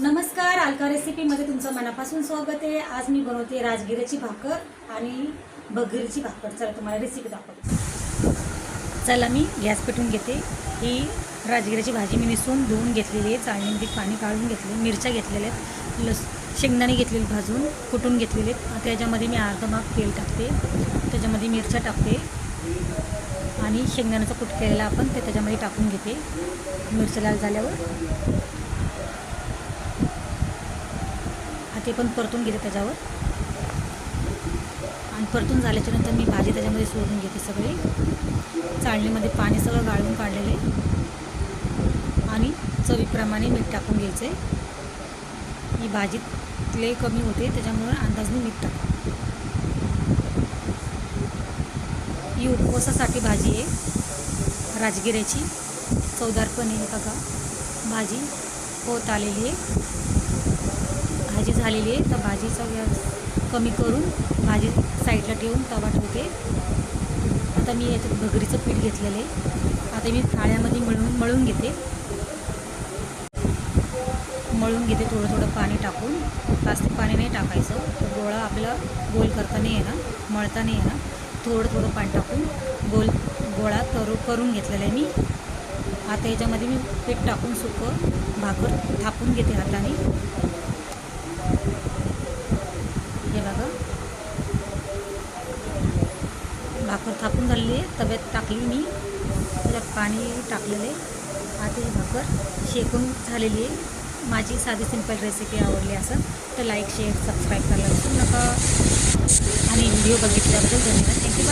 नमस्कार अलका रेसिपीमध्ये तुमचं मनापासून स्वागत आहे. आज मी बनवते राजगिऱ्याची भाकर आणि बघरीची भाकर. चला तुम्हाला रेसिपी दाखवते. चला मी गॅस पेटून घेते. ही राजगिऱ्याची भाजी मी निसून धुवून घेतलेली आहे. चाळणीमध्ये पाणी काढून घेतले मिरच्या घेतलेल्या आहेत लस शेंगदाणे घेतलेले भाजून कुटून घेतलेले आहेत. त्याच्यामध्ये मी अर्धा भाग तेल टाकते. त्याच्यामध्ये मिरच्या टाकते. आणि शेंगदाण्याचा कुट केलेला आपण ते त्याच्यामध्ये टाकून घेते. मिरच्या लाल झाल्यावर हा ते पण परतून घेते त्याच्यावर. आणि परतून झाल्याच्यानंतर मी भाजी त्याच्यामध्ये सोडून घेते सगळे. चाळणीमध्ये पाणी सगळं गाळून काढलेले. आणि चवीप्रमाणे मीठ टाकून घ्यायचं. आहे ही भाजीतले कमी होते त्याच्यामुळे अंदाजने मीठ टाक. ही उपवासासाठी भाजी आहे. राजगिऱ्याची चवदार आहे बघा. भाजी होत आलेली आहे. भाजी झालेली आहे तर भाजीचा व्याज कमी करून भाजी साईडला ठेवून तवा ठेवते. आता मी याच्यात भगरीचं पीठ घेतलेलं आहे. आता मी थाळ्यामध्ये मळून मळून घेते. मळून घेते थोडं थोडं पाणी टाकून. जास्त पाणी नाही टाकायचं. तर गोळा आपला गोल करता नाही येणार मळता नाही येणार. थोडं थोडं पाणी टाकून गोल गोळा करू करून घेतलेला आहे मी. आता याच्यामध्ये मी पीठ टाकून सुकं भाकर थापून घेते हाताने हे बघा भाकर थापून झालेली आहे. तव्यात टाकली मी. त्याच्यात पाणी टाकलेलं आहे. आता ही भाकर शेकून झालेली आहे. माझी साधी सिंपल रेसिपी आवडली असं. तर लाईक शेअर सबस्क्राईब करायला विसरू नका. आणि व्हिडिओ बघितल्याबद्दल धन्यवाद. थँक्यू